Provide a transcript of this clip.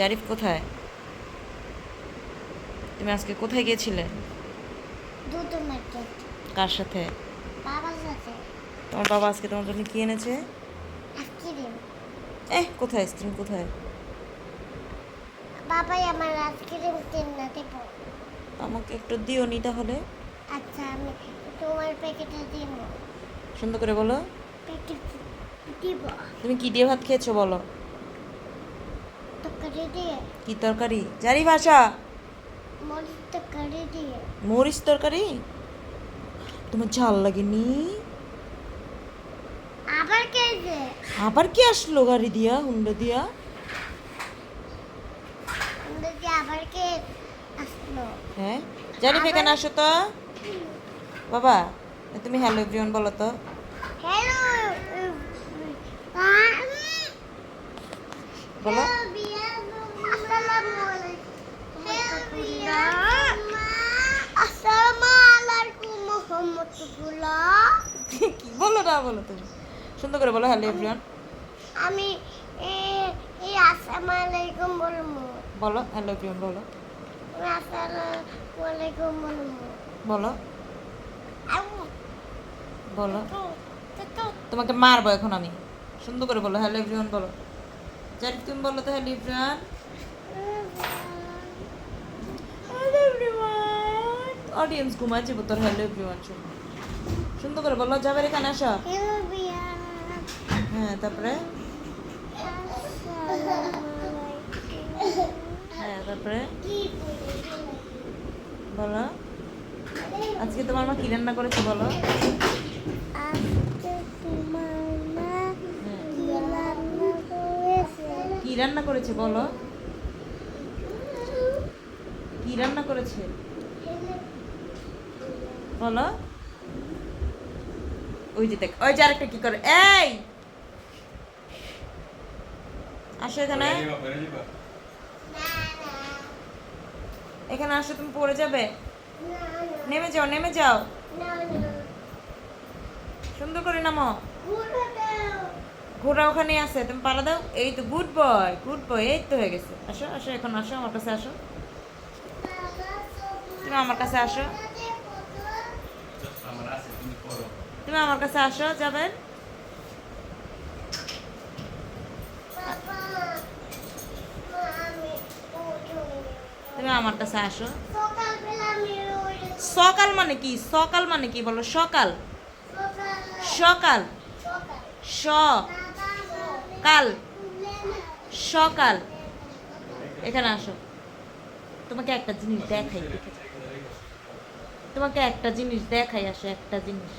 জারিফ কোথায়? তুমি আজকে কোথায় গিয়েছিলে? দুটো মার্কেট। কার সাথে? বাবার সাথে। তোমার বাবা আজকে তোমার জন্য কি এনেছে? আইসক্রিম। এহ কোথায় আইসক্রিম কোথায়? বাবাই আমার আইসক্রিম কিনে দেব আমাকে একটু দিও নি তাহলে। আচ্ছা আমি তোমার প্যাকেটে দিব। সুন্দর করে বলো। প্যাকেট দিব। তুমি কি দিয়ে ভাত খেয়েছো বলো। কি তরকারি? জারিফ আসা মরিচ তরকারি? তোমার ঝাল লাগেনি? আবার কে আবার কি আসলো গাড়ি দিয়া হুন্ডা দিয়া? আবার কে আসলো? হ্যাঁ? জারিফ এখানে আসো তো। বাবা তুমি হ্যালো এভরিওয়ান বলো তো। হ্যালো বলো আসসালামু আলাইকুম আসসালামু আলাইকুম মোহাম্মদুল্লাহ কি বলো না বলো তুমি। সুন্দর করে বলো হ্যালো এভরিওয়ান আমি এ- এই আসসালামু আলাইকুম বলব। বলো হ্যালো এভরিওয়ান বলো। আসসালামু আলাইকুম বলব। তোমাকে মারবো এখন আমি। সুন্দর করে বলো হ্যালো এভরিওয়ান বলো। তুমি বলো তো hello everyone hello everyone audience যাব তোর হ্যালো এভরিওয়ান শুনো। সুন্দর করে বলো যাবে এখানে আসো। হ্যাঁ তারপরে? হ্যাঁ তারপরে? বলো। আজকে তোমার মা কি রান্না করেছে বলো? হ্যাঁ। কি রান্না করেছে বলো? কি রান্না করেছে? বলো। ওই যে দেখ ওই যে আরেকটা কি করে? এই! আসো এখানে। এখানে আসো তুমি পড়ে যাবে। নেমে যাও নেমে যাও। সুন্দর করে নামো। ঘোড়া ওখানে আছে তুমি পালা দাও। এই তো গুড বয় গুড বয় এই তো হয়ে গেছে। আসো আসো এখন আসো আমার কাছে আসো। তুমি আমার কাছে আসো। তুমি আমার কাছে আসো, যাবেন। তুমি আমার কাছে আসো। সকাল মানে কি? সকাল মানে কি বলো? সকাল। সকাল। সকাল। সকাল। এখানে আসো। তোমাকে একটা জিনিস দেখাই তোমাকে একটা জিনিস দেখাই আসো একটা জিনিস।